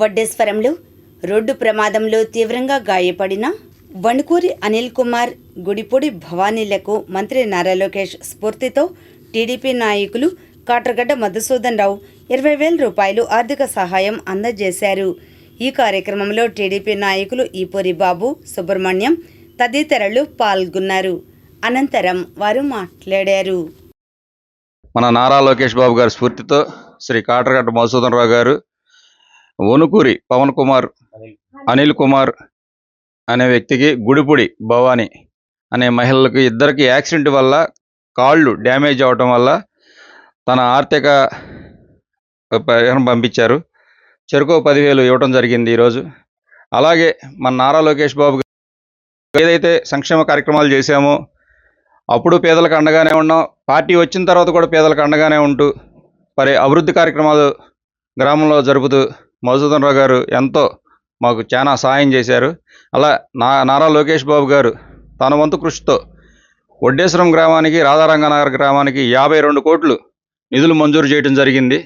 వడ్డేశ్వరంలో road ప్రమాదంలో తీవ్రంగా గాయపడిన వణుకూరి అనిల్ కుమార్ గుడిపూడి భవానీలకు మంత్రి నారా లోకేష్ స్ఫూర్తితో టీడీపీ నాయకులు కాట్రగడ్డ మధుసూదన్ రావు ఇరవై వేల రూపాయలు ఆర్థిక సహాయం అందజేశారు. ఈ కార్యక్రమంలో టీడీపీ నాయకులు ఈపూరి బాబు సుబ్రహ్మణ్యం తదితరులు పాల్గొన్నారు. అనంతరం వారు మాట్లాడారు. మన నారా లోకేష్ బాబు గారి స్ఫూర్తితో శ్రీ కాటరగడ్డ మధుసూదన్ రావు గారు ఓనుకూరి పవన్ కుమార్ అనిల్ కుమార్ అనే వ్యక్తికి గుడిపుడి భవాని అనే మహిళలకు ఇద్దరికి యాక్సిడెంట్ వల్ల కాళ్ళు డ్యామేజ్ అవటం వల్ల తన ఆర్థిక పంపించారు. చెరుకు పదివేలు ఇవ్వటం జరిగింది ఈరోజు. అలాగే మన నారా లోకేష్ బాబు ఏదైతే సంక్షేమ కార్యక్రమాలు చేశామో అప్పుడు పేదలకు అండగానే ఉన్నాం. పార్టీ వచ్చిన తర్వాత కూడా పేదలకు అండగానే ఉంటూ మరి అభివృద్ధి కార్యక్రమాలు గ్రామంలో జరుపుతూ మధుసూదన్ రావు గారు ఎంతో మాకు చాలా సహాయం చేశారు. అలా నా నారా లోకేష్ బాబు గారు తన వంతు కృషితో వడ్డేశ్వరం గ్రామానికి రాధారంగనగర్ గ్రామానికి యాభై రెండు కోట్లు నిధులు మంజూరు చేయడం జరిగింది.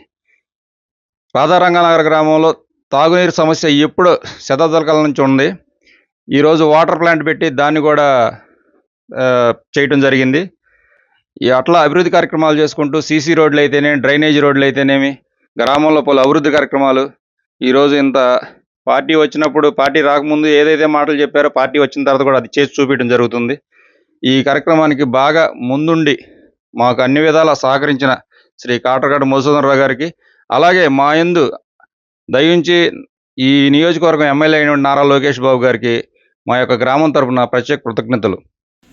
రాధారంగనగర్ గ్రామంలో తాగునీరు సమస్య ఎప్పుడో శతాబ్దాల కాలం నుంచి ఉంది. ఈరోజు వాటర్ ప్లాంట్ పెట్టి దాన్ని కూడా చేయటం జరిగింది. ఈ అట్లా అభివృద్ధి కార్యక్రమాలు చేసుకుంటూ సీసీ రోడ్లు అయితేనేమి డ్రైనేజీ రోడ్లు అయితేనేమి గ్రామంలో పలు అభివృద్ధి కార్యక్రమాలు ఈరోజు ఇంత పార్టీ వచ్చినప్పుడు పార్టీ రాకముందు ఏదైతే మాటలు చెప్పారో పార్టీ వచ్చిన తర్వాత కూడా అది చేసి చూపించడం జరుగుతుంది. ఈ కార్యక్రమానికి బాగా ముందుండి మాకు అన్ని విధాలా సహకరించిన శ్రీ కాటరగడ్డ మధుసూదనరావు గారికి అలాగే మా యందు దయించి ఈ నియోజకవర్గం ఎమ్మెల్యే అయిన నారా లోకేష్ బాబు గారికి మా యొక్క గ్రామం తరపున ప్రత్యేక కృతజ్ఞతలు.